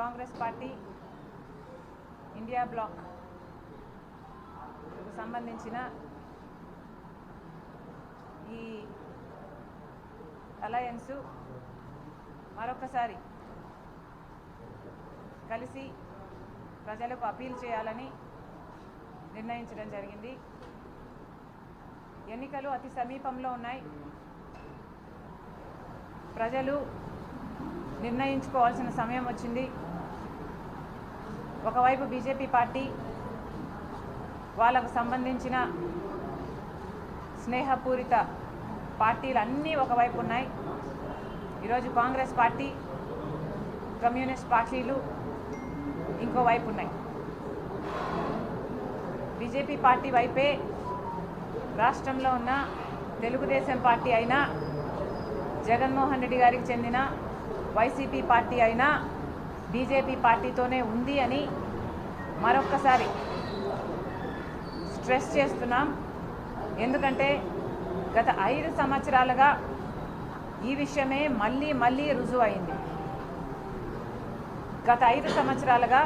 Congress party India black. సంబంధించిన ఈ అలయన్సు మరొకసారి కలిసి ప్రజలకు అపీల్ చేయాలని నిర్ణయించడం జరిగింది. ఎన్నికలు అతి సమీపంలో ఉన్నాయి. ప్రజలు నిర్ణయించుకోవాల్సిన సమయం వచ్చింది. ఒకవైపు బీజేపీ పార్టీ వాళ్ళకు సంబంధించిన స్నేహపూరిత పార్టీలు అన్నీ ఒకవైపు ఉన్నాయి. ఈరోజు కాంగ్రెస్ పార్టీ కమ్యూనిస్ట్ పార్టీలు ఇంకోవైపు ఉన్నాయి. బీజేపీ పార్టీ వైపే రాష్ట్రంలో ఉన్న తెలుగుదేశం పార్టీ అయినా జగన్మోహన్ రెడ్డి గారికి చెందిన వైసీపీ పార్టీ అయినా బీజేపీ పార్టీతోనే ఉంది అని మరొక్కసారి స్ట్రెస్ చేస్తున్నాం. ఎందుకంటే గత ఐదు సంవత్సరాలుగా ఈ విషయమే మళ్ళీ మళ్ళీ రుజువు అయింది గత ఐదు సంవత్సరాలుగా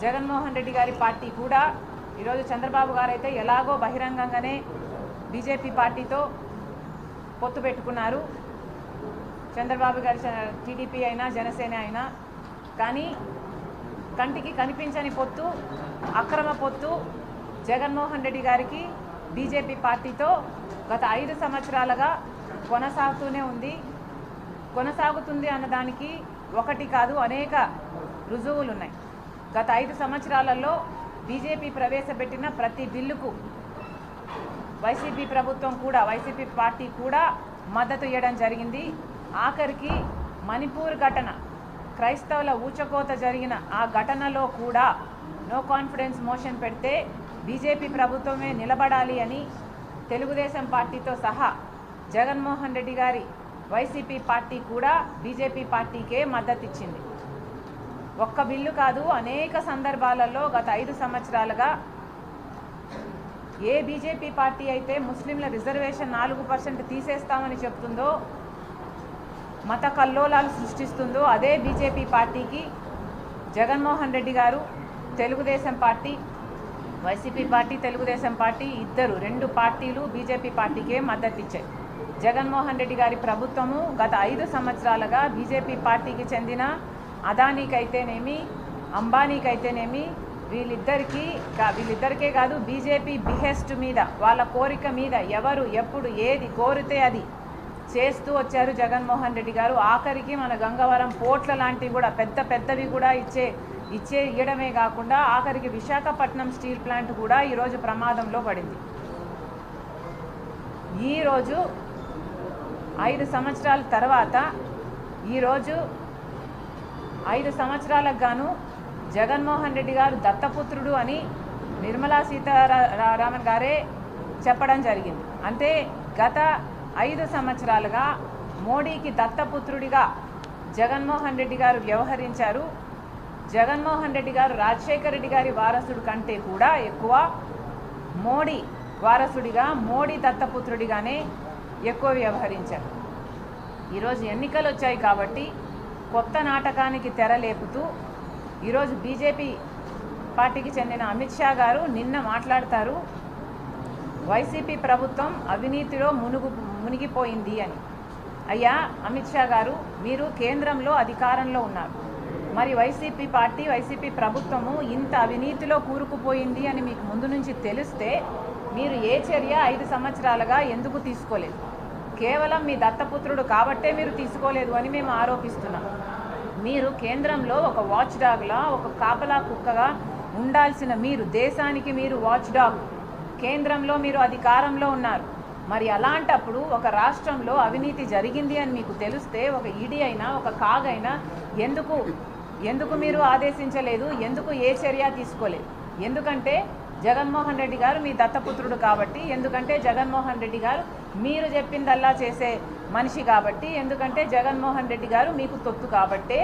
జగన్మోహన్ రెడ్డి గారి పార్టీ కూడా ఈరోజు చంద్రబాబు గారు అయితే ఎలాగో బహిరంగంగానే బీజేపీ పార్టీతో పొత్తు పెట్టుకున్నారు. చంద్రబాబు గారి చ- టీడీపీ అయినా జనసేన అయినా కానీ కంటికి కనిపించని పొత్తు అక్రమ పొత్తు జగన్మోహన్ రెడ్డి గారికి బీజేపీ పార్టీతో గత ఐదు సంవత్సరాలుగా కొనసాగుతూనే ఉంది. కొనసాగుతుంది అన్నదానికి ఒకటి కాదు అనేక రుజువులు ఉన్నాయి గత ఐదు సంవత్సరాలలో బీజేపీ ప్రవేశపెట్టిన ప్రతి బిల్లుకు వైసీపీ ప్రభుత్వం కూడా వైసీపీ పార్టీ కూడా మద్దతు ఇవ్వడం జరిగింది. ఆఖరికి మణిపూర్ ఘటన క్రైస్తవుల ఊచకోత జరిగిన ఆ ఘటనలో కూడా నో కాన్ఫిడెన్స్ మోషన్ పెడితే బీజేపీ ప్రభుత్వమే నిలబడాలి అని తెలుగుదేశం పార్టీతో సహా జగన్మోహన్ రెడ్డి గారి వైసీపీ పార్టీ కూడా బీజేపీ పార్టీకే మద్దతు ఇచ్చింది ఒక్క బిల్లు కాదు అనేక సందర్భాలలో గత ఐదు సంవత్సరాలుగా ఏ బీజేపీ పార్టీ అయితే ముస్లింల రిజర్వేషన్ నాలుగు పర్సెంట్ తీసేస్తామని చెప్తుందో మత కల్లోలాలు సృష్టిస్తుందో అదే బీజేపీ పార్టీకి జగన్మోహన్ రెడ్డి గారు Telugu Desam party YCP party Telugu Desam party ఇద్దరు రెండు పార్టీలు బీజేపీ పార్టీకే మద్దతు ఇచ్చాయి జగన్మోహన్ రెడ్డి గారి ప్రభుత్వము గత ఐదు సంవత్సరాలుగా బీజేపీ పార్టీకి చెందిన అదానీకైతేనేమి అంబానీకైతేనేమి వీళ్ళిద్దరికీ వీళ్ళిద్దరికే కాదు బీజేపీ బిహెస్ట్ మీద వాళ్ళ కోరిక మీద ఎవరు ఎప్పుడు ఏది కోరితే అది చేస్తూ వచ్చారు జగన్మోహన్ రెడ్డి గారు. ఆఖరికి మన గంగవరం పోర్ట్ల లాంటివి కూడా పెద్ద పెద్దవి కూడా ఇచ్చే ఇచ్చే ఇయ్యడమే కాకుండా ఆఖరికి విశాఖపట్నం స్టీల్ ప్లాంట్ కూడా ఈరోజు ప్రమాదంలో పడింది. ఈరోజు ఐదు సంవత్సరాల తర్వాత ఈరోజు ఐదు సంవత్సరాలకు గాను జగన్మోహన్ రెడ్డి గారు దత్తపుత్రుడు అని నిర్మలా సీతారామన్ గారే చెప్పడం జరిగింది. అంటే గత ఐదు సంవత్సరాలుగా మోడీకి దత్తపుత్రుడిగా జగన్మోహన్ రెడ్డి గారు వ్యవహరించారు. జగన్మోహన్ రెడ్డి గారు రాజశేఖర రెడ్డి గారి వారసుడు కంటే కూడా ఎక్కువ మోడీ వారసుడిగా మోడీ దత్తపుత్రుడిగానే ఎక్కువ వ్యవహరించారు. ఈరోజు ఎన్నికలు వచ్చాయి కాబట్టి కొత్త నాటకానికి తెరలేపుతూ ఈరోజు బీజేపీ పార్టీకి చెందిన అమిత్ షా గారు నిన్న మాట్లాడతారు. వైసీపీ ప్రభుత్వం అవినీతిలో మునుగు మునిగిపోయింది అని. అయ్యా అమిత్ షా గారు మీరు కేంద్రంలో అధికారంలో ఉన్నారు. మరి వైసీపీ పార్టీ వైసీపీ ప్రభుత్వము ఇంత అవినీతిలో కూరుకుపోయింది అని మీకు ముందు నుంచి తెలిస్తే మీరు ఏ చర్య ఐదు సంవత్సరాలుగా ఎందుకు తీసుకోలేదు? కేవలం మీ దత్తపుత్రుడు కాబట్టే మీరు తీసుకోలేదు అని మేము ఆరోపిస్తున్నాం. మీరు కేంద్రంలో ఒక వాచ్ డాగ్లా ఒక కాపలా కుక్కగా ఉండాల్సిన మీరు దేశానికి మీరు వాచ్ డాగ్ కేంద్రంలో మీరు అధికారంలో ఉన్నారు. మరి అలాంటప్పుడు ఒక రాష్ట్రంలో అవినీతి జరిగింది అని మీకు తెలిస్తే ఒక ఈడీ అయినా ఒక కాగ్ అయినా ఎందుకు ఎందుకు మీరు ఆదేశించలేదు? ఎందుకు ఏ చర్య తీసుకోలేదు? ఎందుకంటే జగన్మోహన్ రెడ్డి గారు మీ దత్తపుత్రుడు కాబట్టి ఎందుకంటే జగన్మోహన్ రెడ్డి గారు మీరు చెప్పిందల్లా చేసే మనిషి కాబట్టి ఎందుకంటే జగన్మోహన్ రెడ్డి గారు మీకు తొత్తు కాబట్టే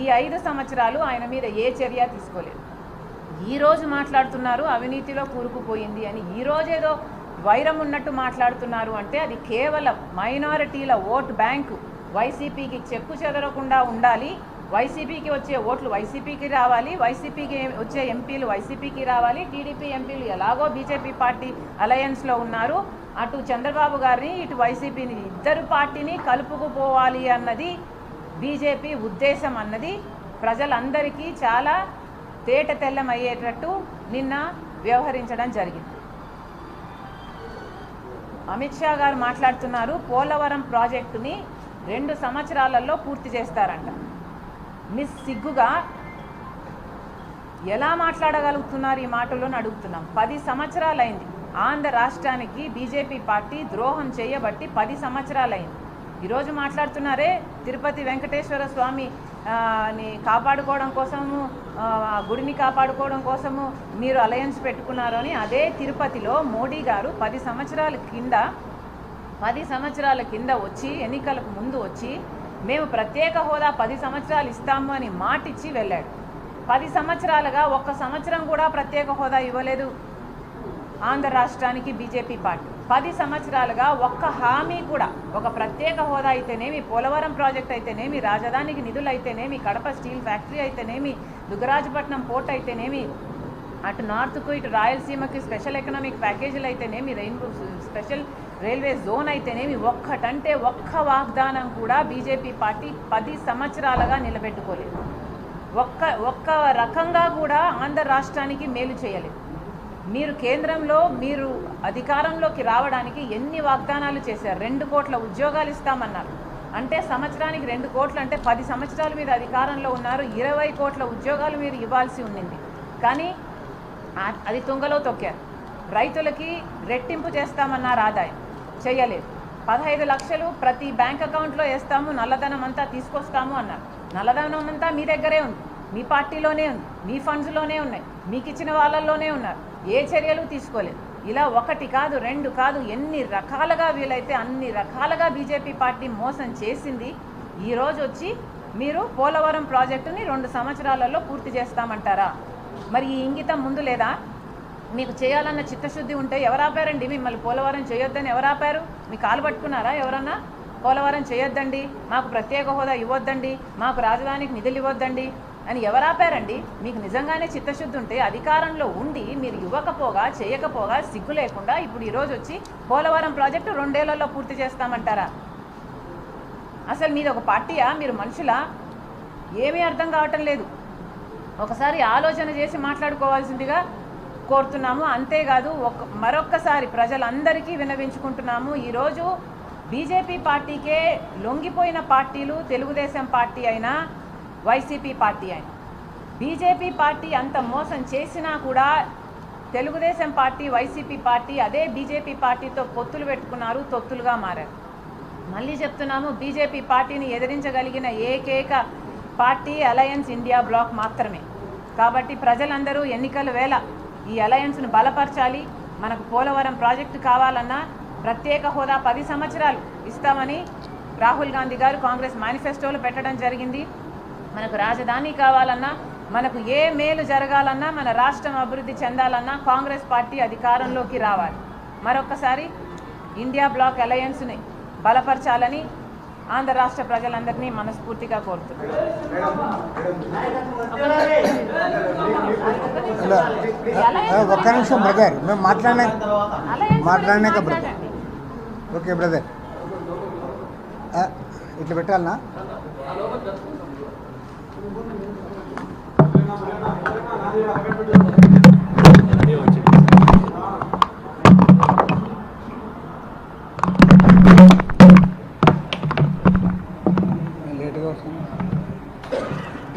ఈ ఐదు సంవత్సరాలు ఆయన మీద ఏ చర్య తీసుకోలేదు. ఈరోజు మాట్లాడుతున్నారు అవినీతిలో కూరుకుపోయింది అని. ఈ ఏదో వైరం ఉన్నట్టు మాట్లాడుతున్నారు అంటే అది కేవలం మైనారిటీల ఓట్ బ్యాంకు. వైసీపీకి చెక్కు చెదరకుండా ఉండాలి. వైసీపీకి వచ్చే ఓట్లు వైసీపీకి రావాలి. వైసీపీకి వచ్చే ఎంపీలు వైసీపీకి రావాలి. టీడీపీ ఎంపీలు ఎలాగో బీజేపీ పార్టీ అలయన్స్లో ఉన్నారు. అటు చంద్రబాబు గారిని ఇటు వైసీపీని ఇద్దరు పార్టీని కలుపుకుపోవాలి అన్నది బీజేపీ ఉద్దేశం అన్నది ప్రజలందరికీ చాలా తేట తెల్లమయ్యేటట్టు నిన్న వ్యవహరించడం జరిగింది. అమిత్ షా గారు మాట్లాడుతున్నారు పోలవరం ప్రాజెక్టుని రెండు సంవత్సరాలలో పూర్తి చేస్తారంట. మిస్ సిగ్గుగా ఎలా మాట్లాడగలుగుతున్నారు ఈ మాటలను అడుగుతున్నాం. పది సంవత్సరాలైంది ఆంధ్ర రాష్ట్రానికి బీజేపీ పార్టీ ద్రోహం చేయబట్టి పది సంవత్సరాలైంది. ఈరోజు మాట్లాడుతున్నారే తిరుపతి వెంకటేశ్వర స్వామి ని కాపాడుకోవడం కోసము ఆ, గుడిని కాపాడుకోవడం కోసము మీరు అలయన్స్ పెట్టుకున్నారు అని అదే తిరుపతిలో మోడీ గారు పది సంవత్సరాల కింద పది సంవత్సరాల కింద వచ్చి ఎన్నికలకు ముందు వచ్చి మేము ప్రత్యేక హోదా పది సంవత్సరాలు ఇస్తాము అని మాటిచ్చి వెళ్ళాడు. పది సంవత్సరాలుగా ఒక్క సంవత్సరం కూడా ప్రత్యేక హోదా ఇవ్వలేదు. ఆంధ్ర రాష్ట్రానికి బీజేపీ పార్టీ. పది సంవత్సరాలుగా ఒక్క హామీ కూడా ఒక ప్రత్యేక హోదా అయితేనేమి పోలవరం ప్రాజెక్ట్ అయితేనేమి రాజధానికి నిధులు అయితేనేమి కడప స్టీల్ ఫ్యాక్టరీ అయితేనేమి దుగ్గరాజపట్నం పోర్ట్ అయితేనేమి అటు నార్త్కు ఇటు రాయలసీమకి స్పెషల్ ఎకనామిక్ ప్యాకేజీలు అయితేనేమి రెయిన్బో స్పెషల్ రైల్వే జోన్ అయితేనేమి ఒక్కటంటే ఒక్క వాగ్దానం కూడా బీజేపీ పార్టీ పది సంవత్సరాలుగా నిలబెట్టుకోలేదు. ఒక్క ఒక్క రకంగా కూడా ఆంధ్ర రాష్ట్రానికి మేలు చేయలేదు. మీరు కేంద్రంలో మీరు అధికారంలోకి రావడానికి ఎన్ని వాగ్దానాలు చేశారు? రెండు కోట్ల ఉద్యోగాలు ఇస్తామన్నారు. అంటే సంవత్సరానికి రెండు కోట్లు అంటే పది సంవత్సరాలు మీరు అధికారంలో ఉన్నారు ఇరవై కోట్ల ఉద్యోగాలు మీరు ఇవ్వాల్సి ఉండింది. కానీ అది తుంగలో తొక్కారు. రైతులకి రెట్టింపు చేస్తామన్నారు ఆదాయం. చేయలేదు. పదహైదు లక్షలు ప్రతి బ్యాంక్ అకౌంట్లో వేస్తాము నల్లధనం అంతా తీసుకొస్తాము అన్నారు. నల్లధనం అంతా మీ దగ్గరే ఉంది. మీ పార్టీలోనే ఉంది. మీ ఫండ్స్లోనే ఉన్నాయి. మీకు ఇచ్చిన వాళ్ళల్లోనే ఉన్నారు. ఏ చర్యలు తీసుకోలేదు. ఇలా ఒకటి కాదు రెండు కాదు ఎన్ని రకాలుగా వీలైతే అన్ని రకాలుగా బీజేపీ పార్టీ మోసం చేసింది ఈరోజు వచ్చి మీరు పోలవరం ప్రాజెక్టుని రెండు సంవత్సరాలలో పూర్తి చేస్తామంటారా? మరి ఈ ఇంగితం ముందు లేదా? మీకు చేయాలన్న చిత్తశుద్ధి ఉంటే ఎవరు ఆపారండి మిమ్మల్ని? పోలవరం చేయొద్దని ఎవరు ఆపారు మీ కాలు పట్టుకున్నారా ఎవరన్నా? పోలవరం చేయొద్దండి మాకు ప్రత్యేక హోదా ఇవ్వొద్దండి మాకు రాజధానికి నిధులు ఇవ్వొద్దండి అని ఎవరాపారండి? మీకు నిజంగానే చిత్తశుద్ధి ఉంటే అధికారంలో ఉండి మీరు ఇవ్వకపోగా చేయకపోగా సిగ్గు లేకుండా ఇప్పుడు ఈరోజు వచ్చి పోలవరం ప్రాజెక్టు రెండేళ్ళలో పూర్తి చేస్తామంటారా? అసలు మీది ఒక పార్టీయా? మీరు మనుషులా? ఏమీ అర్థం కావటం లేదు. ఒకసారి ఆలోచన చేసి మాట్లాడుకోవాల్సిందిగా కోరుతున్నాము. అంతేకాదు ఒక మరొక్కసారి ప్రజలందరికీ విన్నవించుకుంటున్నాము. ఈరోజు బీజేపీ పార్టీకే లొంగిపోయిన పార్టీలు తెలుగుదేశం పార్టీ అయినా వైసీపీ పార్టీ ఆయన. బీజేపీ పార్టీ అంత మోసం చేసినా కూడా తెలుగుదేశం పార్టీ వైసీపీ పార్టీ అదే బీజేపీ పార్టీతో పొత్తులు పెట్టుకున్నారు తొత్తులుగా మారారు. మళ్ళీ చెప్తున్నాము బీజేపీ పార్టీని ఎదిరించగలిగిన ఏకైక పార్టీ అలయన్స్ ఇండియా బ్లాక్ మాత్రమే. కాబట్టి ప్రజలందరూ ఎన్నికల వేళ ఈ అలయన్స్ను బలపరచాలి మనకు పోలవరం ప్రాజెక్టు కావాలన్నా ప్రత్యేక హోదా పది సంవత్సరాలు ఇస్తామని రాహుల్ గాంధీ గారు కాంగ్రెస్ మేనిఫెస్టోలో పెట్టడం జరిగింది. మనకు రాజధాని కావాలన్నా మనకు ఏ మేలు జరగాలన్నా మన రాష్ట్రం అభివృద్ధి చెందాలన్నా కాంగ్రెస్ పార్టీ అధికారంలోకి రావాలి. మరొకసారి ఇండియా బ్లాక్ అలయన్స్ని బలపరచాలని ఆంధ్ర రాష్ట్ర ప్రజలందరినీ మనస్ఫూర్తిగా కోరుతున్నాను హలో ఆ, ఒక్క నిమిషం బ్రదర్ మేము మాట్లాడినా అలయన్స్ మాట్లాడినాక గురించి బ్రదర్ మాట్లాడండి. ఓకే బ్రదర్ ఆ, ఇట్లా పెట్టాలనా?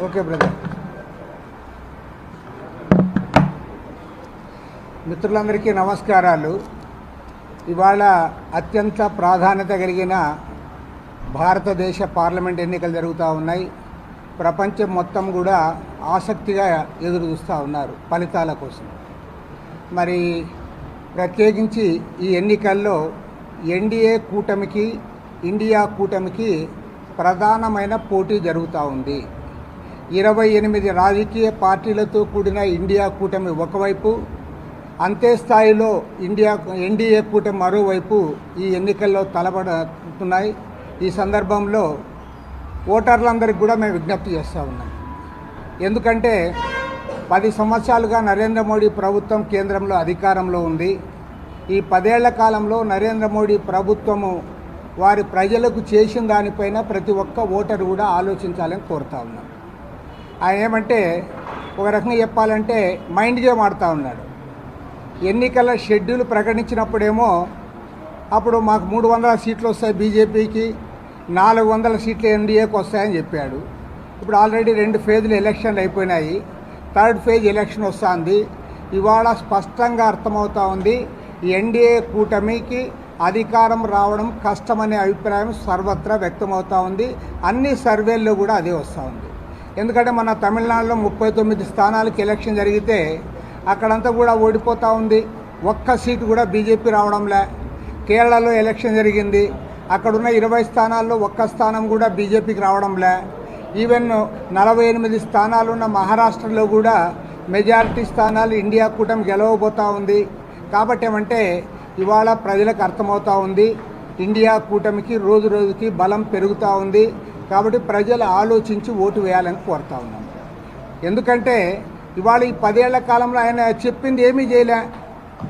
ఓకే బ్రదర్ మిత్రులందరికీ నమస్కారాలు. ఇవాళ అత్యంత ప్రాధాన్యత కలిగిన భారతదేశ పార్లమెంట్ ఎన్నికలు జరుగుతూ ఉన్నాయి. ప్రపంచం మొత్తం కూడా ఆసక్తిగా ఎదురు చూస్తూ ఉన్నారు ఫలితాల కోసం. మరి ప్రత్యేకించి ఈ ఎన్నికల్లో ఎన్డీఏ కూటమికి ఇండియా కూటమికి ప్రధానమైన పోటీ జరుగుతూ ఉంది. ఇరవై ఎనిమిది రాజకీయ పార్టీలతో కూడిన ఇండియా కూటమి ఒకవైపు అంతే స్థాయిలో ఇండియా ఎన్డీఏ కూటమి మరోవైపు ఈ ఎన్నికల్లో తలపడుతున్నాయి. ఈ సందర్భంలో ఓటర్లందరికీ కూడా మేము విజ్ఞప్తి చేస్తూ ఉన్నాం. ఎందుకంటే పది సంవత్సరాలుగా నరేంద్ర మోడీ ప్రభుత్వం కేంద్రంలో అధికారంలో ఉంది. ఈ పదేళ్ళ కాలంలో నరేంద్ర మోడీ ప్రభుత్వము వారి ప్రజలకు చేసిన దానిపైన ప్రతి ఒక్క ఓటరు కూడా ఆలోచించాలని కోరుతా ఉన్నాం. ఆయన ఏమంటే ఒక రకంగా చెప్పాలంటే మైండ్ గేమ్ ఆడుతూ ఉన్నాడు. ఎన్నికల షెడ్యూల్ ప్రకటించినప్పుడేమో అప్పుడు మాకు మూడు వందల సీట్లు వస్తాయి బీజేపీకి నాలుగు వందల సీట్లు ఎన్డీఏకి వస్తాయని చెప్పాడు. ఇప్పుడు ఆల్రెడీ రెండు ఫేజ్లు ఎలక్షన్లు అయిపోయినాయి. థర్డ్ ఫేజ్ ఎలక్షన్ వస్తుంది. ఇవాళ స్పష్టంగా అర్థమవుతా ఉంది ఎన్డీఏ కూటమికి అధికారం రావడం కష్టమనే అభిప్రాయం సర్వత్రా వ్యక్తమవుతూ ఉంది. అన్ని సర్వేల్లో కూడా అదే వస్తూ ఉంది. ఎందుకంటే మన తమిళనాడులో ముప్పై తొమ్మిది స్థానాలకు ఎలక్షన్ జరిగితే అక్కడంతా కూడా ఓడిపోతూ ఉంది. ఒక్క సీటు కూడా బీజేపీ రావడంలే. కేరళలో ఎలక్షన్ జరిగింది. అక్కడున్న ఇరవై స్థానాల్లో ఒక్క స్థానం కూడా బీజేపీకి రావడంలే ఈవెన్ నలభై ఎనిమిది స్థానాలున్న మహారాష్ట్రలో కూడా మెజారిటీ స్థానాలు ఇండియా కూటమి గెలవబోతూ ఉంది. కాబట్టి ఏమంటే ఇవాళ ప్రజలకు అర్థమవుతూ ఉంది ఇండియా కూటమికి రోజు రోజుకి బలం పెరుగుతూ ఉంది. కాబట్టి ప్రజలు ఆలోచించి ఓటు వేయాలని కోరుతా ఉన్నాం. ఎందుకంటే ఇవాళ ఈ పదేళ్ళ కాలంలో ఆయన చెప్పింది ఏమీ చేయలే.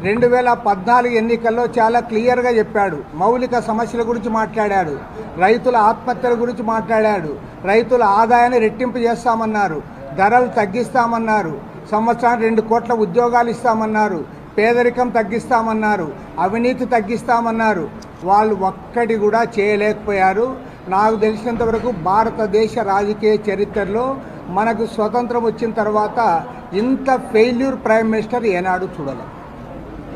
రెండు వేల పద్నాలుగు ఎన్నికల్లో చాలా క్లియర్గా చెప్పాడు. మౌలిక సమస్యల గురించి మాట్లాడాడు. రైతుల ఆత్మహత్యల గురించి మాట్లాడాడు. రైతుల ఆదాయాన్ని రెట్టింపు చేస్తామన్నారు. ధరలు తగ్గిస్తామన్నారు. సంవత్సరానికి రెండు కోట్ల ఉద్యోగాలు ఇస్తామన్నారు. పేదరికం తగ్గిస్తామన్నారు. అవినీతి తగ్గిస్తామన్నారు. వాళ్ళు ఒక్కటి కూడా చేయలేకపోయారు. నాకు తెలిసినంతవరకు భారతదేశ రాజకీయ చరిత్రలో మనకు స్వతంత్రం వచ్చిన తర్వాత ఇంత ఫెయిల్యూర్ ప్రైమ్ మినిస్టర్ ఏనాడు చూడలేదు.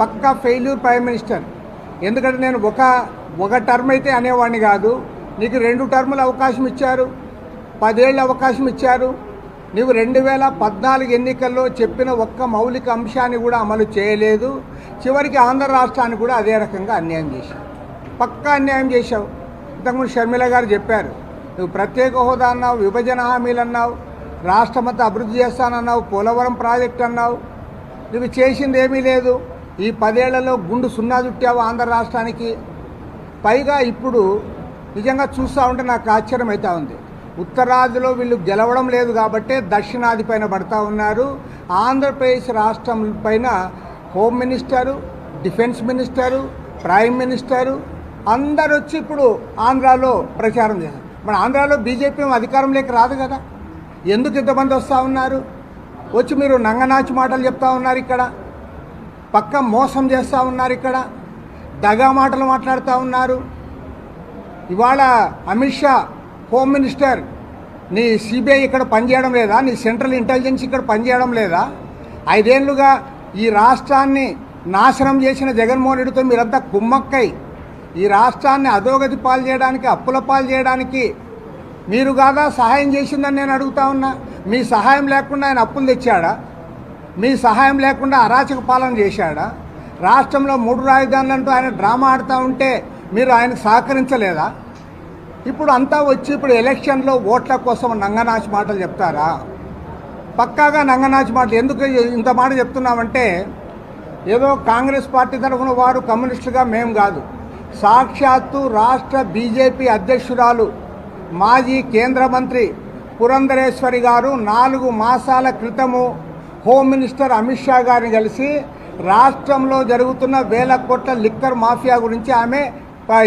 పక్కా ఫెయిల్యూర్ ప్రైమ్ మినిస్టర్. ఎందుకంటే నేను ఒక ఒక టర్మ్ అయితే అనేవాడిని కాదు. నీకు రెండు టర్ములు అవకాశం ఇచ్చారు. పదేళ్ళు అవకాశం ఇచ్చారు. నీవు రెండు వేల పద్నాలుగు ఎన్నికల్లో చెప్పిన ఒక్క మౌలిక అంశాన్ని కూడా అమలు చేయలేదు. చివరికి ఆంధ్ర రాష్ట్రాన్ని కూడా అదే రకంగా అన్యాయం చేశావు. పక్కా అన్యాయం చేశావు. ఇంతకుముందు షర్మిల గారు చెప్పారు. నువ్వు ప్రత్యేక హోదా అన్నావు విభజన హామీలు అన్నావు రాష్ట్రమంతా అభివృద్ధి చేస్తానన్నావు పోలవరం ప్రాజెక్ట్ అన్నావు. నువ్వు చేసింది ఏమీ లేదు. ఈ పదేళ్ళలో గుండు సున్నా చుట్టావు ఆంధ్ర రాష్ట్రానికి. పైగా ఇప్పుడు నిజంగా చూస్తూ ఉంటే నాకు ఆశ్చర్యం ఉంది. ఉత్తరాదిలో వీళ్ళు గెలవడం లేదు కాబట్టే దక్షిణాది పైన పడతా ఉన్నారు. ఆంధ్రప్రదేశ్ రాష్ట్రం పైన home minister defence minister prime minister అందరు వచ్చి ఇప్పుడు ఆంధ్రాలో ప్రచారం చేశారు. మన ఆంధ్రాలో బీజేపీ అధికారంలోకి రాదు కదా? ఎందుకు ఇంతమంది వస్తూ ఉన్నారు? వచ్చి మీరు నంగనాచి మాటలు చెప్తా ఉన్నారు ఇక్కడ. పక్క మోసం చేస్తూ ఉన్నారు ఇక్కడ. దగా మాటలు మాట్లాడుతూ ఉన్నారు. ఇవాళ అమిత్ షా హోమ్ మినిస్టర్ నీ సిబిఐ ఇక్కడ పనిచేయడం లేదా? నీ సెంట్రల్ ఇంటెలిజెన్స్ ఇక్కడ పనిచేయడం లేదా? ఐదేళ్ళుగా ఈ రాష్ట్రాన్ని నాశనం చేసిన జగన్మోహన్ రెడ్డితో మీరంతా కుమ్మక్కై. ఈ రాష్ట్రాన్ని అధోగతి పాలు చేయడానికి అప్పుల పాలు చేయడానికి మీరు కాదా సహాయం చేసిందని నేను అడుగుతా ఉన్నా? మీ సహాయం లేకుండా ఆయన అప్పులు తెచ్చాడా? మీ సహాయం లేకుండా అరాచక పాలన చేశాడా? రాష్ట్రంలో మూడు రాజధానులంటూ ఆయన డ్రామా ఆడుతూ ఉంటే మీరు ఆయనకు సహకరించలేదా? ఇప్పుడు అంతా వచ్చి ఇప్పుడు ఎలక్షన్లో ఓట్ల కోసం నంగనాచి మాటలు చెప్తారా? పక్కాగా నంగనాచి మాటలు ఎందుకు ఇంత మాట చెప్తున్నామంటే ఏదో కాంగ్రెస్ పార్టీ తరఫున వారు కమ్యూనిస్టులుగా మేము కాదు. సాక్షాత్తు రాష్ట్ర బీజేపీ అధ్యక్షురాలు మాజీ కేంద్ర మంత్రి పురంధరేశ్వరి గారు నాలుగు మాసాల క్రితము హోమ్ మినిస్టర్ అమిత్ షా గారిని కలిసి రాష్ట్రంలో జరుగుతున్న వేల కోట్ల లిక్కర్ మాఫియా గురించి ఆమె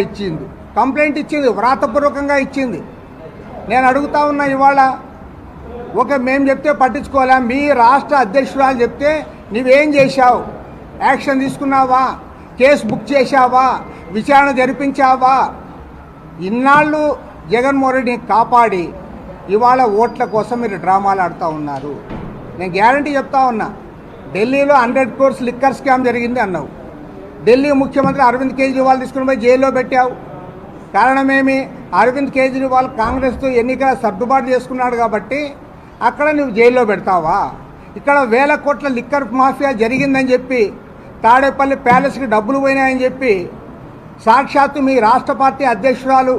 ఇచ్చింది. కంప్లైంట్ ఇచ్చింది వ్రాతపూర్వకంగా ఇచ్చింది. నేను అడుగుతా ఉన్నా ఇవాళ ఓకే మేము చెప్తే పట్టించుకోవాలా? మీ రాష్ట్ర అధ్యక్షురాలు చెప్తే నువ్వేం చేశావు? యాక్షన్ తీసుకున్నావా? కేసు బుక్ చేశావా? విచారణ జరిపించావా? ఇన్నాళ్ళు జగన్మోహన్ రెడ్డిని కాపాడి ఇవాళ ఓట్ల కోసం మీరు డ్రామాలు ఆడుతూ ఉన్నారు. నేను గ్యారంటీ చెప్తా ఉన్నా. ఢిల్లీలో హండ్రెడ్ కోర్స్ లిక్కర్ స్కామ్ జరిగింది అన్నావు. ఢిల్లీ ముఖ్యమంత్రి అరవింద్ కేజ్రీవాల్ తీసుకుని పోయి జైల్లో పెట్టావు. కారణమేమి? అరవింద్ కేజ్రీవాల్ కాంగ్రెస్తో ఎన్నికల సర్దుబాటు చేసుకున్నాడు కాబట్టి అక్కడ నువ్వు జైల్లో పెడతావా? ఇక్కడ వేల కోట్ల లిక్కర్ మాఫియా జరిగిందని చెప్పి తాడేపల్లి ప్యాలెస్కి డబ్బులు పోయినాయని చెప్పి సాక్షాత్తు మీ రాష్ట్ర పార్టీ అధ్యక్షురాలు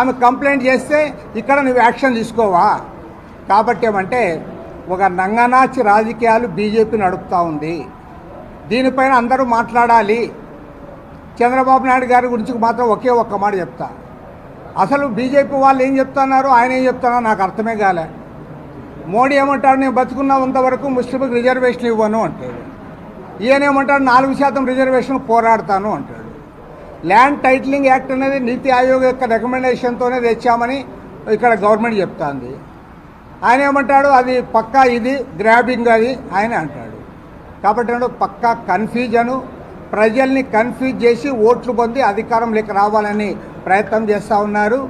ఆమె కంప్లైంట్ చేస్తే ఇక్కడ నువ్వు యాక్షన్ తీసుకోవా? కాబట్టి ఏమంటే ఒక నంగనాచి రాజకీయాలు బీజేపీ నడుపుతూ ఉంది. దీనిపైన అందరూ మాట్లాడాలి. చంద్రబాబు నాయుడు గారి గురించి మాత్రం ఒకే ఒక్క మాట చెప్తా. అసలు బీజేపీ వాళ్ళు ఏం చెప్తున్నారు? ఆయన ఏం చెప్తున్నారో నాకు అర్థమే కాలే. మోడీ ఏమంటాడు? నేను బతుకున్నంత వరకు ముస్లింకి రిజర్వేషన్ ఇవ్వను అంటాడు. ఈయన ఏమంటాడు? నాలుగు శాతం రిజర్వేషన్ పోరాడతాను అంటాడు. ల్యాండ్ టైటిలింగ్ యాక్ట్ అనేది నీతి ఆయోగ్ యొక్క రికమెండేషన్తోనే తెచ్చామని ఇక్కడ గవర్నమెంట్ చెప్తాంది. ఆయన ఏమంటాడు? అది పక్కా ఇది గ్రాబింగ్ అది ఆయన అంటాడు. కాబట్టి పక్కా కన్ఫ్యూజను ప్రజల్ని కన్ఫ్యూజ్ చేసి ఓట్లు పొంది అధికారంలోకి రావాలని ప్రయత్నం చేస్తూ ఉన్నారు.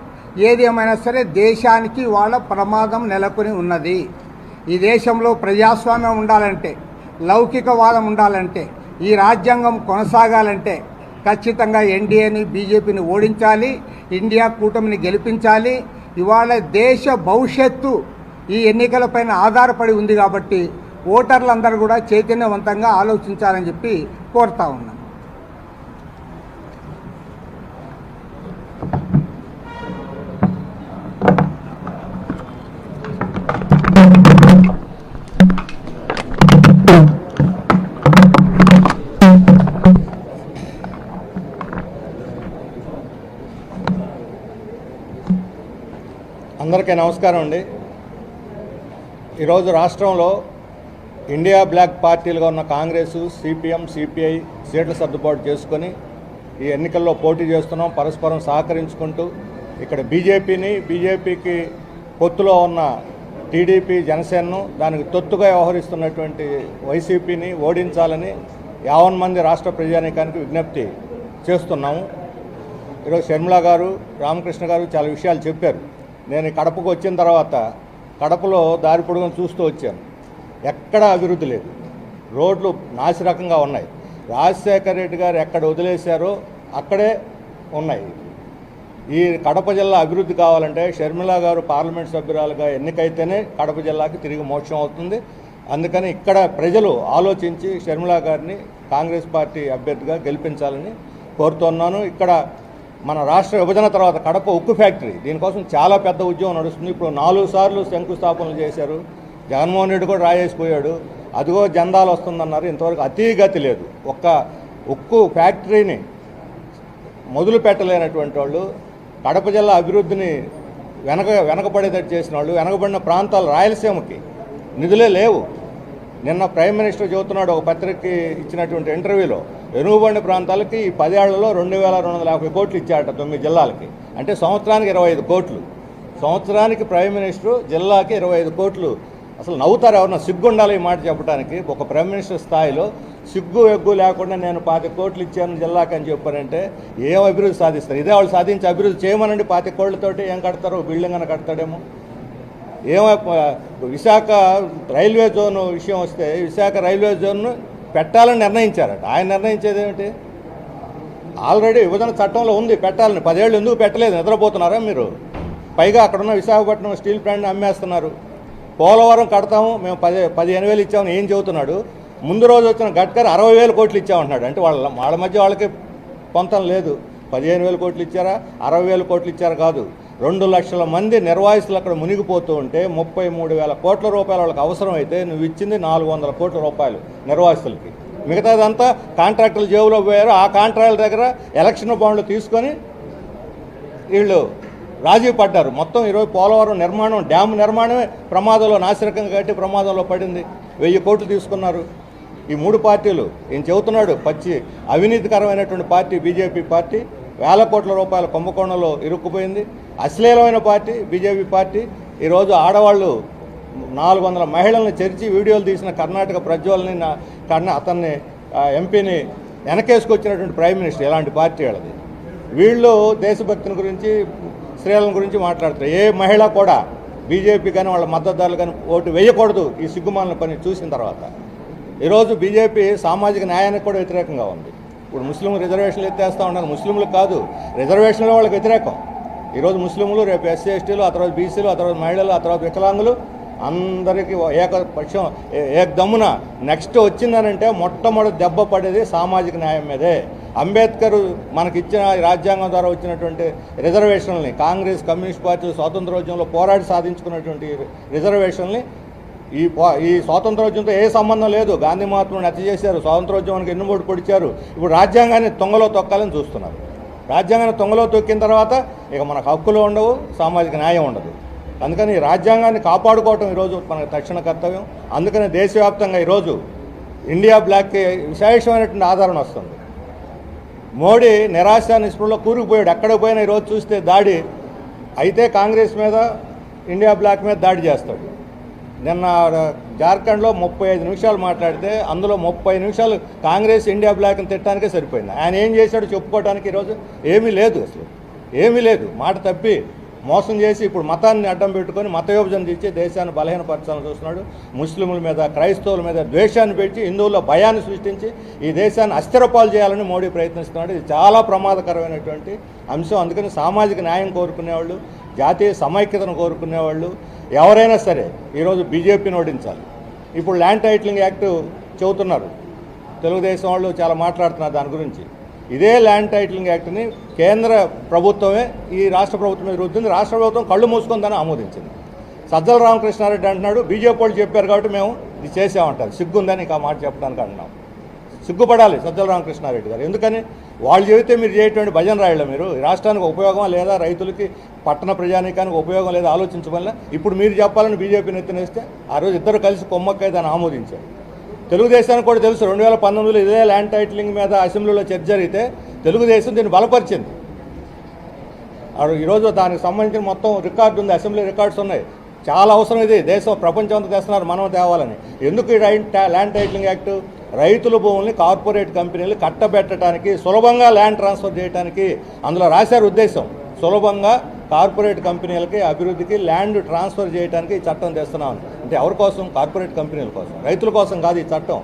ఏది ఏమైనా సరే దేశానికి వాళ్ళ ప్రమాదం నెలకొని ఉన్నది. ఈ దేశంలో ప్రజాస్వామ్యం ఉండాలంటే లౌకికవాదం ఉండాలంటే ఈ రాజ్యాంగం కొనసాగాలంటే ఖచ్చితంగా ఎన్డీఏని బీజేపీని ఓడించాలి ఇండియా కూటమిని గెలిపించాలి. ఇవాళ దేశ భవిష్యత్తు ఈ ఎన్నికలపైన ఆధారపడి ఉంది కాబట్టి ఓటర్లందరూ కూడా చైతన్యవంతంగా ఆలోచించాలని చెప్పి కోరుతా ఉన్నాను అందరికీ నమస్కారం అండి. ఈరోజు రాష్ట్రంలో ఇండియా బ్లాక్ పార్టీలుగా ఉన్న కాంగ్రెస్ సిపిఎం సిపిఐ సీట్లు సర్దుబాటు చేసుకొని ఈ ఎన్నికల్లో పోటీ చేస్తున్నాం. పరస్పరం సహకరించుకుంటూ ఇక్కడ బీజేపీని బీజేపీకి పొత్తులో ఉన్న టీడీపీ జనసేనను దానికి తొత్తుగా వ్యవహరిస్తున్నటువంటి వైసీపీని ఓడించాలని యావన్ మంది రాష్ట్ర ప్రజానీకానికి విజ్ఞప్తి చేస్తున్నాము. ఈరోజు షర్మిల గారు రామకృష్ణ గారు చాలా విషయాలు చెప్పారు. నేను కడపకు వచ్చిన తర్వాత కడపలో దారి పొడుగును చూస్తూ వచ్చాను. ఎక్కడ అభివృద్ధి లేదు. రోడ్లు నాసిరకంగా ఉన్నాయి. రాజశేఖర రెడ్డి గారు ఎక్కడ వదిలేశారో అక్కడే ఉన్నాయి. ఈ కడప జిల్లా అభివృద్ధి కావాలంటే షర్మిల గారు పార్లమెంట్ సభ్యురాలుగా ఎన్నికైతేనే కడప జిల్లాకి తిరిగి మోక్షం అవుతుంది. అందుకని ఇక్కడ ప్రజలు ఆలోచించి షర్మిల గారిని కాంగ్రెస్ పార్టీ అభ్యర్థిగా గెలిపించాలని కోరుతున్నాను. ఇక్కడ మన రాష్ట్ర విభజన తర్వాత కడప ఉక్కు ఫ్యాక్టరీ దీనికోసం చాలా పెద్ద ఉద్యమం నడుస్తుంది. ఇప్పుడు నాలుగు సార్లు శంకుస్థాపనలు చేశారు. జగన్మోహన్ రెడ్డి కూడా రాయేసిపోయాడు. అదిగో జెండాలు వస్తుందన్నారు. ఇంతవరకు అతీగతి లేదు. ఒక్క ఉక్కు ఫ్యాక్టరీని మొదలు పెట్టలేనటువంటి వాళ్ళు కడప జిల్లా అభివృద్ధిని వెనక వెనకబడేటట్టు చేసిన వాళ్ళు వెనకబడిన ప్రాంతాలు రాయలసీమకి నిధులే లేవు. నిన్న ప్రైమ్ మినిస్టర్ చెబుతున్నాడు ఒక పత్రికకి ఇచ్చినటువంటి ఇంటర్వ్యూలో. వెనుకబడిన ప్రాంతాలకి ఈ పదేళ్ళలో రెండు వేల రెండు వందల యాభై కోట్లు ఇచ్చారట తొమ్మిది జిల్లాలకి. అంటే సంవత్సరానికి ఇరవై ఐదు కోట్లు. సంవత్సరానికి ప్రైమ్ మినిస్టర్ జిల్లాకి ఇరవై ఐదు కోట్లు. అసలు నవ్వుతారు ఎవరన్నా? సిగ్గుండాలి ఈ మాట చెప్పడానికి ఒక ప్రైమ్ మినిస్టర్ స్థాయిలో సిగ్గు ఎగ్గు లేకుండా నేను పాతి కోట్లు ఇచ్చాను జిల్లాకి అని చెప్పారంటే ఏం అభివృద్ధి సాధిస్తారు? ఇదే వాళ్ళు సాధించి అభివృద్ధి చేయమనండి పాతి కోట్లతోటి ఏం కడతారో? బిల్డింగ్ అని కడతాడేమో. ఏమో విశాఖ రైల్వే జోన్ విషయం వస్తే విశాఖ రైల్వే జోన్ను పెట్టాలని నిర్ణయించారట. ఆయన నిర్ణయించేది ఏమిటి? ఆల్రెడీ విభజన చట్టంలో ఉంది పెట్టాలని. పదేళ్ళు ఎందుకు పెట్టలేదు? నిద్రపోతున్నారా మీరు? పైగా అక్కడున్న విశాఖపట్నం స్టీల్ ప్లాంట్ని అమ్మేస్తున్నారు. పోలవరం కడతాము మేము పది పదిహేను వేలు ఇచ్చామని ఏం చెబుతున్నాడు? ముందు రోజు వచ్చిన గడ్కరీ అరవై వేల కోట్లు ఇచ్చామంటున్నాడు. అంటే వాళ్ళ వాళ్ళ మధ్య వాళ్ళకి పొంతం లేదు. పదిహేను వేల కోట్లు ఇచ్చారా? అరవై వేల కోట్లు ఇచ్చారా కాదు. రెండు లక్షల మంది నిర్వాసితులు అక్కడ మునిగిపోతూ ఉంటే ముప్పై మూడు వేల కోట్ల రూపాయలు వాళ్ళకి అవసరమైతే నువ్వు ఇచ్చింది నాలుగు వందల కోట్ల రూపాయలు నిర్వాసితులకి. మిగతాదంతా కాంట్రాక్టులు జేబులో పోయారు. ఆ కాంట్రాక్టుల దగ్గర ఎలక్షన్ బాండ్లు తీసుకొని వీళ్ళు రాజీ పడ్డారు. మొత్తం ఈరోజు పోలవరం నిర్మాణం డ్యామ్ నిర్మాణమే ప్రమాదంలో నాసిరకంగా కట్టి ప్రమాదంలో పడింది. వెయ్యి కోట్లు తీసుకున్నారు. ఈ మూడు పార్టీలు ఈయన చెబుతున్నాడు పచ్చి అవినీతికరమైనటువంటి పార్టీ బీజేపీ పార్టీ వేల కోట్ల రూపాయల కుంభకోణంలో ఇరుక్కుపోయింది. అశ్లీలమైన పార్టీ బీజేపీ పార్టీ ఈరోజు ఆడవాళ్ళు నాలుగు వందల మహిళలను చేర్చి వీడియోలు తీసిన కర్ణాటక ప్రజ్వల్ని కన్నా అతన్ని ఎంపీని వెనకేసుకొచ్చినటువంటి ప్రైమ్ మినిస్టర్ ఇలాంటి పార్టీ వాళ్ళది. వీళ్ళు దేశభక్తిని గురించి స్త్రీల గురించి మాట్లాడతారు ఏ మహిళ కూడా బీజేపీ కానీ వాళ్ళ మద్దతుదారులు కానీ ఓటు వేయకూడదు ఈ సిగ్గుమాలిన పని చూసిన తర్వాత. ఈరోజు బీజేపీ సామాజిక న్యాయానికి కూడా వ్యతిరేకంగా ఉంది. ఇప్పుడు ముస్లిం రిజర్వేషన్లు ఎత్తేస్తూ ఉన్నారు. ముస్లింలు కాదు రిజర్వేషన్లో వాళ్ళకి వ్యతిరేకం. ఈరోజు ముస్లింలు రేపు ఎస్సీ ఎస్టీలు ఆ తర్వాత బీసీలు ఆ తర్వాత మహిళలు ఆ తర్వాత వికలాంగులు అందరికీ ఏకపక్షం ఏ- ఏకదమ్మున నెక్స్ట్ వచ్చిందనంటే మొట్టమొదటి దెబ్బ పడేది సామాజిక న్యాయం మీదే. అంబేద్కర్ మనకిచ్చిన రాజ్యాంగం ద్వారా వచ్చినటువంటి రిజర్వేషన్లని కాంగ్రెస్ కమ్యూనిస్ట్ పార్టీ స్వాతంత్రోద్యమంలో పోరాడి సాధించుకున్నటువంటి రిజర్వేషన్లని ఈ ఈ స్వాతంత్రోద్యమంతో ఏ సంబంధం లేదు. గాంధీ మహాత్ముని హత్య చేశారు స్వాతంత్రోద్యమానికి ఎన్నుబోటు పొడిచారు. ఇప్పుడు రాజ్యాంగాన్ని తొంగలో తొక్కాలని చూస్తున్నారు. రాజ్యాంగాన్ని తొంగలో తొక్కిన తర్వాత ఇక మనకు హక్కులు ఉండవు సామాజిక న్యాయం ఉండదు. అందుకని ఈ రాజ్యాంగాన్ని కాపాడుకోవటం ఈరోజు మనకు తక్షణ కర్తవ్యం. అందుకని దేశవ్యాప్తంగా ఈరోజు ఇండియా బ్లాక్కి విశేషమైనటువంటి ఆదరణ వస్తుంది. మోడీ నిరాశ నిస్పృహలో కూరుకుపోయాడు. ఎక్కడికి పోయినా ఈరోజు చూస్తే దాడి అయితే కాంగ్రెస్ మీద ఇండియా బ్లాక్ మీద దాడి చేస్తాడు. నిన్న జార్ఖండ్లో ముప్పై ఐదు నిమిషాలు మాట్లాడితే అందులో ముప్పై నిమిషాలు కాంగ్రెస్ ఇండియా బ్లాక్ని తిట్టడానికే సరిపోయింది. ఆయన ఏం చేశాడో చెప్పుకోవడానికి ఈరోజు ఏమీ లేదు అసలు. ఏమీ లేదు. మాట తప్పి మోసం చేసి ఇప్పుడు మతాన్ని అడ్డం పెట్టుకొని మత విభజన తెచ్చి దేశాన్ని బలహీనపరచాలని చూస్తున్నాడు. ముస్లింల మీద క్రైస్తవుల మీద ద్వేషాన్ని పెట్టి హిందువుల్లో భయాన్ని సృష్టించి ఈ దేశాన్ని అస్థిరపాలు చేయాలని మోడీ ప్రయత్నిస్తున్నాడు. ఇది చాలా ప్రమాదకరమైనటువంటి అంశం. అందుకని సామాజిక న్యాయం కోరుకునేవాళ్ళు జాతీయ సమైక్యతను కోరుకునేవాళ్ళు ఎవరైనా సరే ఈరోజు బీజేపీని ఓడించాలి. ఇప్పుడు ల్యాండ్ టైటిలింగ్ యాక్ట్ చెబుతున్నారు. తెలుగుదేశం వాళ్ళు చాలా మాట్లాడుతున్నారు దాని గురించి. ఇదే ల్యాండ్ టైటిలింగ్ యాక్ట్ని కేంద్ర ప్రభుత్వమే ఈ రాష్ట్ర ప్రభుత్వం మీద రుద్దింది. రాష్ట్ర ప్రభుత్వం కళ్ళు మూసుకుందని ఆమోదించింది. సజ్జల రామకృష్ణారెడ్డి అంటున్నాడు బీజేపీ వాళ్ళు చెప్పారు కాబట్టి మేము ఇది చేసామంటారు. సిగ్గుందని ఇంకా ఆ మాట చెప్పడానికి అంటున్నాం. సిగ్గుపడాలి సజ్జల రామకృష్ణారెడ్డి గారు. ఎందుకని? వాళ్ళు చెబితే మీరు చేయటువంటి భజన రాయళ్ళ మీరు. రాష్ట్రానికి ఉపయోగం లేదా? రైతులకి పట్టణ ప్రజానీకానికి ఉపయోగం లేదా ఆలోచించమని ఇప్పుడు మీరు చెప్పాలని బీజేపీ నెత్తనేస్తే ఆ రోజు ఇద్దరు కలిసి కొమ్మక్కై దాన్ని ఆమోదించారు. తెలుగుదేశానికి కూడా తెలుసు రెండు వేల పంతొమ్మిదిలో ఇదే ల్యాండ్ టైటిలింగ్ మీద అసెంబ్లీలో చర్చ జరిగితే తెలుగుదేశం దీన్ని బలపరిచింది. ఈరోజు దానికి సంబంధించిన మొత్తం రికార్డు ఉంది అసెంబ్లీ రికార్డ్స్ ఉన్నాయి. చాలా అవసరం ఇది. దేశం ప్రపంచం అంతా తెస్తున్నారు మనం తేవాలని. ఎందుకు ఈ ల్యాండ్ టైటిలింగ్ యాక్ట్? రైతుల భూముల్ని కార్పొరేట్ కంపెనీలు కట్టబెట్టడానికి సులభంగా ల్యాండ్ ట్రాన్స్ఫర్ చేయడానికి అందులో రాశారు ఉద్దేశం. సులభంగా కార్పొరేట్ కంపెనీలకి అభివృద్ధికి ల్యాండ్ ట్రాన్స్ఫర్ చేయడానికి ఈ చట్టం తెస్తున్నాను అంటే ఎవరి కోసం? కార్పొరేట్ కంపెనీల కోసం. రైతుల కోసం కాదు ఈ చట్టం.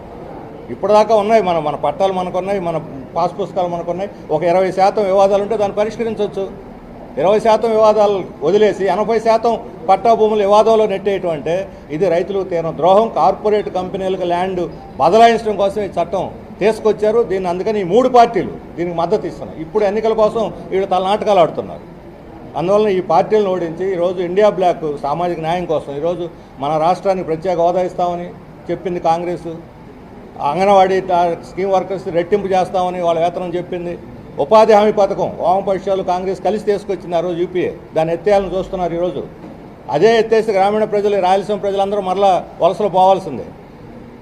ఇప్పటిదాకా ఉన్నాయి. మన మన పట్టాలు మనకున్నాయి. మన పాస్ పుస్తకాలు మనకున్నాయి. ఒక ఇరవై శాతం వివాదాలు ఉంటే దాన్ని పరిష్కరించవచ్చు ఇరవై శాతం వివాదాలు వదిలేసి ఎనభై శాతం పట్టా భూముల వివాదంలో నెట్టేయటం అంటే ఇది రైతులకు తీరం ద్రోహం. కార్పొరేట్ కంపెనీలకు ల్యాండ్ బదలాయించడం కోసం ఈ చట్టం తీసుకొచ్చారు. దీన్ని అందుకని ఈ మూడు పార్టీలు దీనికి మద్దతు ఇస్తున్నాయి. ఇప్పుడు ఎన్నికల కోసం వీళ్ళు తల నాటకాలు ఆడుతున్నారు. అందువలన ఈ పార్టీలను ఓడించి ఈరోజు ఇండియా బ్లాక్ సామాజిక న్యాయం కోసం ఈరోజు మన రాష్ట్రానికి ప్రత్యేక హోదా ఇస్తామని చెప్పింది కాంగ్రెస్. అంగన్వాడీ స్కీమ్ వర్కర్స్ రెట్టింపు చేస్తామని వాళ్ళ వేతనం చెప్పింది. ఉపాధి హామీ పథకం వామపక్షాలు కాంగ్రెస్ కలిసి తీసుకొచ్చింది ఆ రోజు యూపీఏ. దాన్ని ఎత్తేయాలని చూస్తున్నారు ఈరోజు అదే ఎత్తేసి గ్రామీణ ప్రజలు రాయలసీమ ప్రజలందరూ మరలా వలసలు పోవాల్సిందే.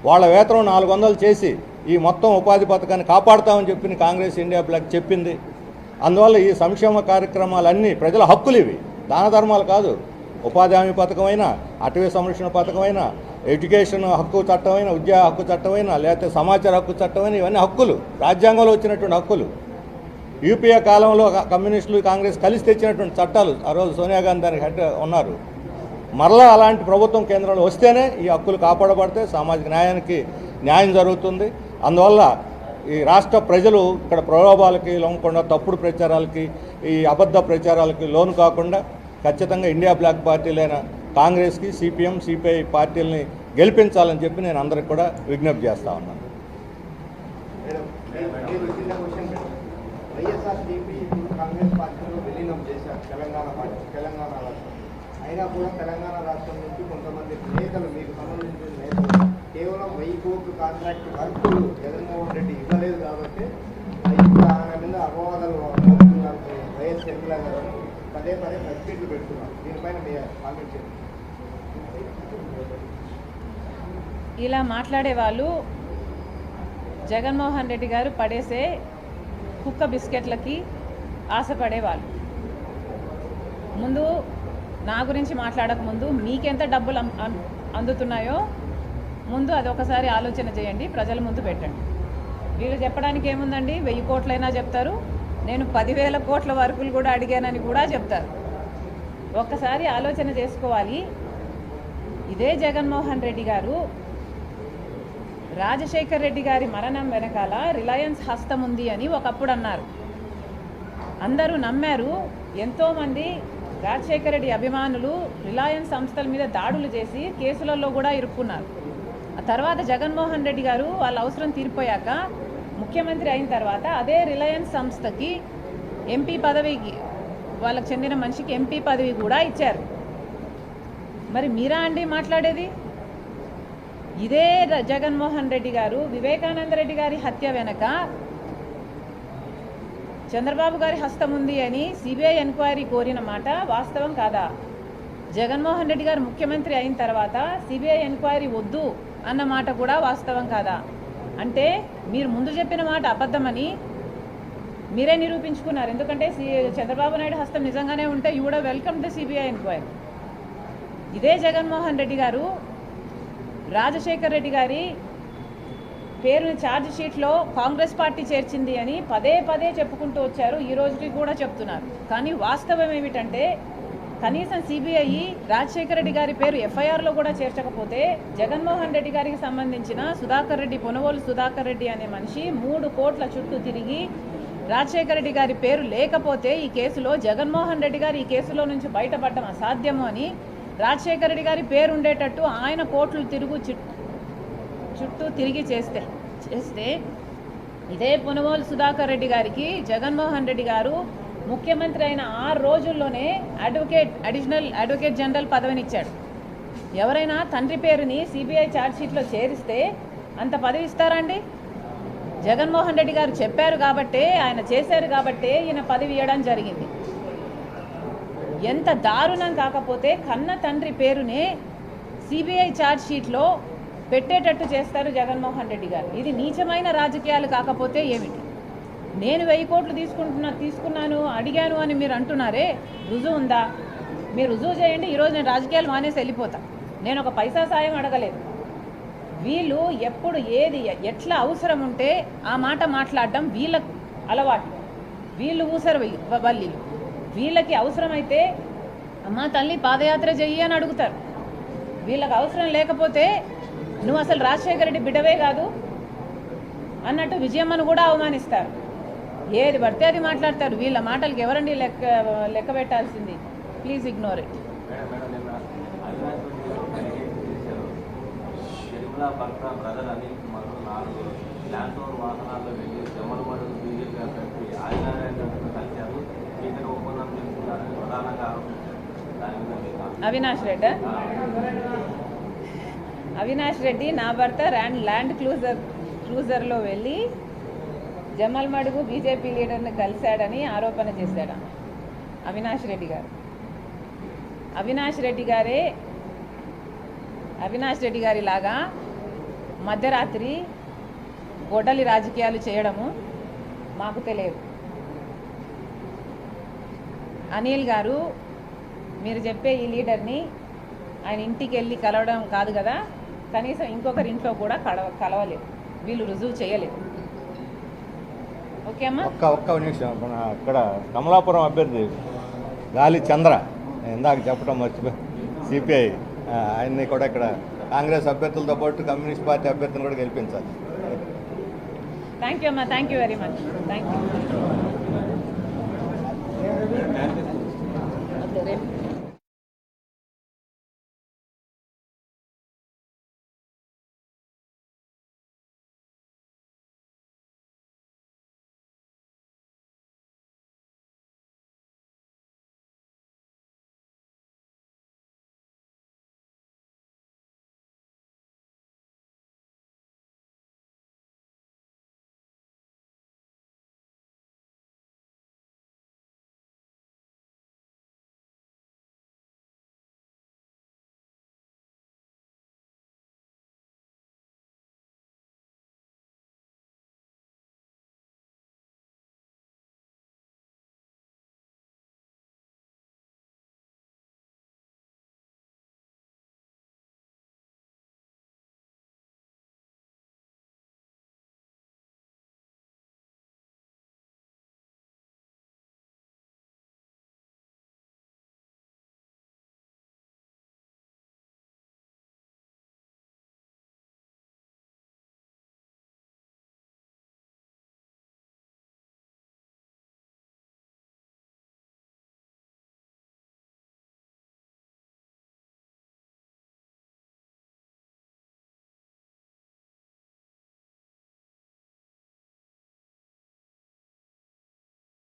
వాళ్ళ వేతనం నాలుగు వందలు చేసి ఈ మొత్తం ఉపాధి పథకాన్ని కాపాడుతామని చెప్పి కాంగ్రెస్ ఇండియా బ్లాక్ చెప్పింది. అందువల్ల ఈ సంక్షేమ కార్యక్రమాలన్నీ ప్రజల హక్కులు ఇవి. దాన ధర్మాలు కాదు. ఉపాధి హామీ పథకమైనా అటవీ సంరక్షణ పథకమైనా ఎడ్యుకేషన్ హక్కు చట్టమైన ఉద్యోగ హక్కు చట్టమైనా లేకపోతే సమాచార హక్కు చట్టమైన ఇవన్నీ హక్కులు. రాజ్యాంగంలో వచ్చినటువంటి హక్కులు. యూపీఏ కాలంలో కమ్యూనిస్టులు కాంగ్రెస్ కలిసి తెచ్చినటువంటి చట్టాలు ఆ రోజు సోనియా గాంధీ దానికి హెడ్ ఉన్నారు. మరలా అలాంటి ప్రభుత్వం కేంద్రంలో వస్తేనే ఈ హక్కులు కాపాడబడితే సామాజిక న్యాయానికి న్యాయం జరుగుతుంది. అందువల్ల ఈ రాష్ట్ర ప్రజలు ఇక్కడ ప్రలోభాలకి లొంగకుండా తప్పుడు ప్రచారాలకి ఈ అబద్ధ ప్రచారాలకి లోను కాకుండా ఖచ్చితంగా ఇండియా బ్లాక్ పార్టీలైన కాంగ్రెస్కి సిపిఎం సిపిఐ పార్టీలని గెలిపించాలని చెప్పి నేను అందరికి కూడా విజ్ఞప్తి చేస్తా ఉన్నాను మేడం, మీరు చిన్న క్వశ్చన్ మేడం. వైఎస్ఆర్సీపీ ఇప్పుడు కాంగ్రెస్ పార్టీలో విలీనం చేశారు తెలంగాణ పార్టీ తెలంగాణ రాష్ట్రం అయినా కూడా తెలంగాణ రాష్ట్రం నుంచి కొంతమంది నేతలు మీకు సంబంధించిన నేతలు కేవలం వెయ్యి కోట్లు కాంట్రాక్ట్ వర్కులు జగన్మోహన్ రెడ్డి ఇవ్వలేదు కాబట్టి ఇప్పుడు ఆయన మీద అపవాదాలు మోపుతున్నారు వైఎస్ షర్మిల గారు పదే పదే ప్రెస్ పెడుతున్నారు. దీనిపైన మీ కామెంట్ చేయండి ఇలా మాట్లాడే వాళ్ళు జగన్మోహన్ రెడ్డి గారు పడేసే కుక్క బిస్కెట్లకి ఆశపడేవాళ్ళు. ముందు నా గురించి మాట్లాడకముందు మీకెంత డబ్బులు అం- అందుతున్నాయో ముందు అది ఒకసారి ఆలోచన చేయండి ప్రజల ముందు పెట్టండి. వీళ్ళు చెప్పడానికి ఏముందండి? వెయ్యి కోట్లైనా చెప్తారు. నేను పదివేల కోట్ల వరకులు కూడా అడిగానని కూడా చెప్తారు. ఒక్కసారి ఆలోచన చేసుకోవాలి. ఇదే జగన్మోహన్ రెడ్డి గారు రాజశేఖర్ రెడ్డి గారి మరణం వెనకాల రిలయన్స్ హస్తం ఉంది అని ఒకప్పుడు అన్నారు. అందరూ నమ్మారు. ఎంతోమంది రాజశేఖర రెడ్డి అభిమానులు రిలయన్స్ సంస్థల మీద దాడులు చేసి కేసులలో కూడా ఇరుక్కున్నారు. ఆ తర్వాత జగన్మోహన్ రెడ్డి గారు వాళ్ళ అవసరం తీరిపోయాక ముఖ్యమంత్రి అయిన తర్వాత అదే రిలయన్స్ సంస్థకి ఎంపీ పదవికి వాళ్ళకి చెందిన మనిషికి ఎంపీ పదవి కూడా ఇచ్చారు. మరి మీరా అండి మాట్లాడేది? ఇదే ర- జగన్మోహన్ రెడ్డి గారు వివేకానంద రెడ్డి గారి హత్య వెనక చంద్రబాబు గారి హస్తం ఉంది అని సిబిఐ ఎంక్వైరీ కోరిన మాట వాస్తవం కాదా? జగన్మోహన్ రెడ్డి గారు ముఖ్యమంత్రి అయిన తర్వాత సిబిఐ ఎంక్వైరీ వద్దు అన్న మాట కూడా వాస్తవం కాదా? అంటే మీరు ముందు చెప్పిన మాట అబద్ధమని మీరే నిరూపించుకున్నారు. ఎందుకంటే సి చంద్రబాబు నాయుడు హస్తం నిజంగానే ఉంటే యూ కూడా వెల్కమ్ ద సిబిఐ ఎంక్వైరీ. ఇదే జగన్మోహన్ రెడ్డి గారు రాజశేఖర్ రెడ్డి గారి పేరుని ఛార్జ్ షీట్లో కాంగ్రెస్ పార్టీ చేర్చింది అని పదే పదే చెప్పుకుంటూ వచ్చారు. ఈ రోజుకి కూడా చెప్తున్నారు. కానీ వాస్తవం ఏమిటంటే కనీసం సిబిఐ రాజశేఖర రెడ్డి గారి పేరు ఎఫ్ఐఆర్లో కూడా చేర్చకపోతే జగన్మోహన్ రెడ్డి గారికి సంబంధించిన సుధాకర్ రెడ్డి పొనవోలు సుధాకర్ రెడ్డి అనే మనిషి మూడు కోట్ల చుట్టూ తిరిగి రాజశేఖర రెడ్డి గారి పేరు లేకపోతే ఈ కేసులో జగన్మోహన్ రెడ్డి గారు ఈ కేసులో నుంచి బయటపడడం అసాధ్యము అని రాజశేఖర రెడ్డి గారి పేరు ఉండేటట్టు ఆయన కోట్లు తిరుగు చుట్టూ తిరిగి చేస్తే చేస్తే ఇదే పునమోలు సుధాకర్ రెడ్డి గారికి జగన్మోహన్ రెడ్డి గారు ముఖ్యమంత్రి అయిన ఆరు రోజుల్లోనే అడ్వకేట్ అడిషనల్ అడ్వకేట్ జనరల్ పదవినిచ్చాడు. ఎవరైనా తండ్రి పేరుని సిబిఐ ఛార్జ్షీట్లో చేరిస్తే అంత పదవి ఇస్తారండి జగన్మోహన్ రెడ్డి గారు చెప్పారు కాబట్టే ఆయన చేశారు కాబట్టే ఈయన పదవి ఇవ్వడం జరిగింది. ఎంత దారుణం కాకపోతే కన్న తండ్రి పేరునే సిబిఐ ఛార్జ్షీట్లో పెట్టేటట్టు చేస్తారు జగన్మోహన్ రెడ్డి గారు. ఇది నీచమైన రాజకీయాలు కాకపోతే ఏమిటి? నేను వెయ్యి కోట్లు తీసుకుంటున్నా తీసుకున్నాను అడిగాను అని మీరు అంటున్నారే? రుజువు ఉందా? మీరు రుజువు చేయండి ఈరోజు నేను రాజకీయాలు మానేసి వెళ్ళిపోతా. నేను ఒక పైసా సాయం అడగలేదు. వీళ్ళు ఎప్పుడు ఏది ఎట్లా అవసరం ఉంటే ఆ మాట మాట్లాడడం వీళ్ళ అలవాటు. వీళ్ళు ఊసరు వల్లీలు. వీళ్ళకి అవసరమైతే మా తల్లి పాదయాత్ర చెయ్యి అని అడుగుతారు. వీళ్ళకి అవసరం లేకపోతే నువ్వు అసలు రాజశేఖర రెడ్డి బిడ్డవే కాదు? అన్నట్టు విజయమ్మను కూడా అవమానిస్తారు. ఏది పడితే అది మాట్లాడతారు. వీళ్ళ మాటలకి ఎవరండి లెక్క లెక్క పెట్టాల్సింది? Please ignore it Avinash Reddy? Avinash Reddy నా భర్త ల్యాండ్ ల్యాండ్ క్లూజర్ క్లూజర్లో వెళ్ళి జమల్ మడుగు బీజేపీ లీడర్ని కలిశాడని ఆరోపణ చేశాడు అవినాష్ రెడ్డి గారు. అవినాష్ రెడ్డి గారే అవినాష్ రెడ్డి గారి లాగా మధ్యరాత్రి గొడ్డలి రాజకీయాలు చేయడము మాకు తెలియదు. అనిల్ గారు మీరు చెప్పే ఈ లీడర్ని ఆయన ఇంటికి వెళ్ళి కలవడం కాదు కదా? కనీసం ఇంకొకరి ఇంట్లో కూడా కలవ కలవలేదు. వీళ్ళు రుజువు చేయలేదు. ఓకే అమ్మా? ఒక్క ఒక్క నిమిషం. మన అక్కడ కమలాపురం అభ్యర్థి గాలి చంద్ర. ఇందాక చెప్పడం మర్చిపోయి సిపిఐ ఆయన్ని కూడా ఇక్కడ కాంగ్రెస్ అభ్యర్థులతో పాటు కమ్యూనిస్ట్ పార్టీ అభ్యర్థులను కూడా గెలిపించాలి. థ్యాంక్ యూ అమ్మా. Thank you very much thank you